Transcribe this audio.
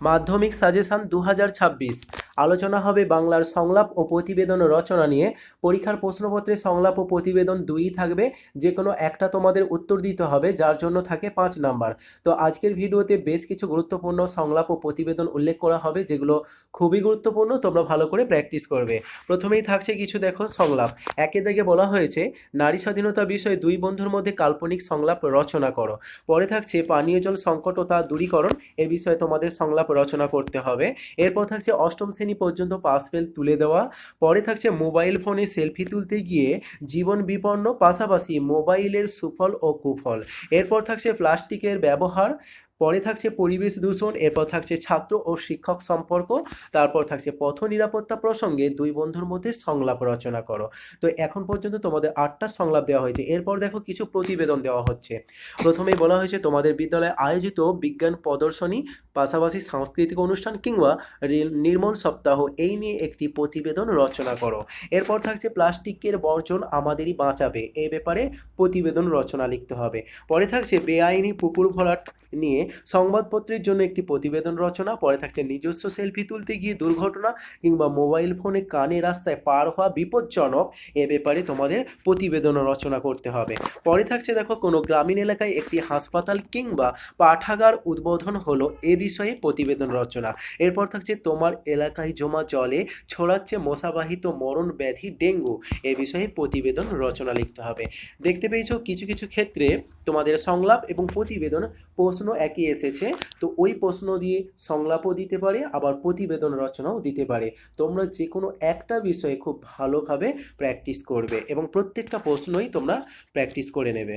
মাধ্যমিক সাজেশন দু আলোচনা হবে বাংলার সংলাপ ও প্রতিবেদন রচনা নিয়ে। পরীক্ষার প্রশ্নপত্রে সংলাপ ও প্রতিবেদন দুই থাকবে। যে কোনো একটা তোমাদের উত্তর দিতে হবে, যার জন্য থাকে পাঁচ নাম্বার। তো আজকের ভিডিওতে বেশ কিছু গুরুত্বপূর্ণ সংলাপ ও প্রতিবেদন উল্লেখ করা হবে, যেগুলো খুবই গুরুত্বপূর্ণ, তোমরা ভালো করে প্র্যাকটিস করবে। প্রথমেই থাকছে কিছু দেখো সংলাপ। একে দেখে বলা হয়েছে, নারী স্বাধীনতা বিষয়ে দুই বন্ধুর মধ্যে কাল্পনিক সংলাপ রচনা করো। পরে থাকছে, পানীয় জল সংকট ও তা দূরীকরণ, এ বিষয়ে তোমাদের সংলাপ রচনা করতে হবে। এরপর থাকছে অষ্টম শ্রেণি পর্যন্ত পাস ফেল তুলে দেওয়া। পরে থাকছে মোবাইল ফোনে সেলফি তুলতে গিয়ে জীবন বিপন্ন, পাশাপাশি মোবাইলের সুফল ও কুফল। এরপর থাকছে প্লাস্টিকের ব্যবহার। পরে থাকছে পরিবেশ দূষণ, এরপর থাকছে ছাত্র ও শিক্ষক সম্পর্ক, তারপর থাকছে পথ নিরাপত্তা প্রসঙ্গে দুই বন্ধুর মধ্যে সংলাপ রচনা করো। তো এখন পর্যন্ত তোমাদের আটটা সংলাপ দেওয়া হয়েছে। এরপর দেখো কিছু প্রতিবেদন দেওয়া হচ্ছে। প্রথমেই বলা হয়েছে, তোমাদের বিদ্যালয়ে আয়োজিত বিজ্ঞান প্রদর্শনী, পাশাপাশি সাংস্কৃতিক অনুষ্ঠান কিংবা নির্মল সপ্তাহ, এই নিয়ে একটি প্রতিবেদন রচনা করো। এরপর থাকছে, প্লাস্টিকের বর্জন আমাদেরই বাঁচাবে। এই ব্যাপারে প্রতিবেদন রচনা লিখতে হবে। পরে থাকছে, বেআইনি পুকুর ভরাট নিয়ে সংবাদপত্রের জন্য একটি প্রতিবেদন রচনা, পরে থাকছে নিজস্ব সেলফি তুলতে গিয়ে দুর্ঘটনা কিংবা মোবাইল ফোনে কানে রাস্তায় পার হওয়া বিপজ্জনক, এ ব্যাপারে তোমাদের প্রতিবেদন রচনা করতে হবে। পরে থাকছে দেখো, কোনো গ্রামীণ এলাকায় একটি হাসপাতাল কিংবা পাঠাগার উদ্বোধন হলো, এ বিষয়ে প্রতিবেদন রচনা। এরপর থাকছে, তোমার এলাকায় জমা জলে ছড়াচ্ছে মশাবাহিত মরণ ব্যাধি ডেঙ্গু, এ বিষয়ে প্রতিবেদন রচনা লিখতে হবে। দেখতে পেয়েছ, কিছু কিছু ক্ষেত্রে তোমাদের সংলাপ এবং প্রতিবেদন প্রশ্ন একই এসেছে, তো ওই প্রশ্ন দিয়ে সংলাপও দিতে পারে, আবার প্রতিবেদন রচনাও দিতে পারে। তোমরা যে কোনো একটা বিষয়ে খুব ভালোভাবে প্র্যাকটিস করবে এবং প্রত্যেকটা প্রশ্নই তোমরা প্র্যাকটিস করে নেবে।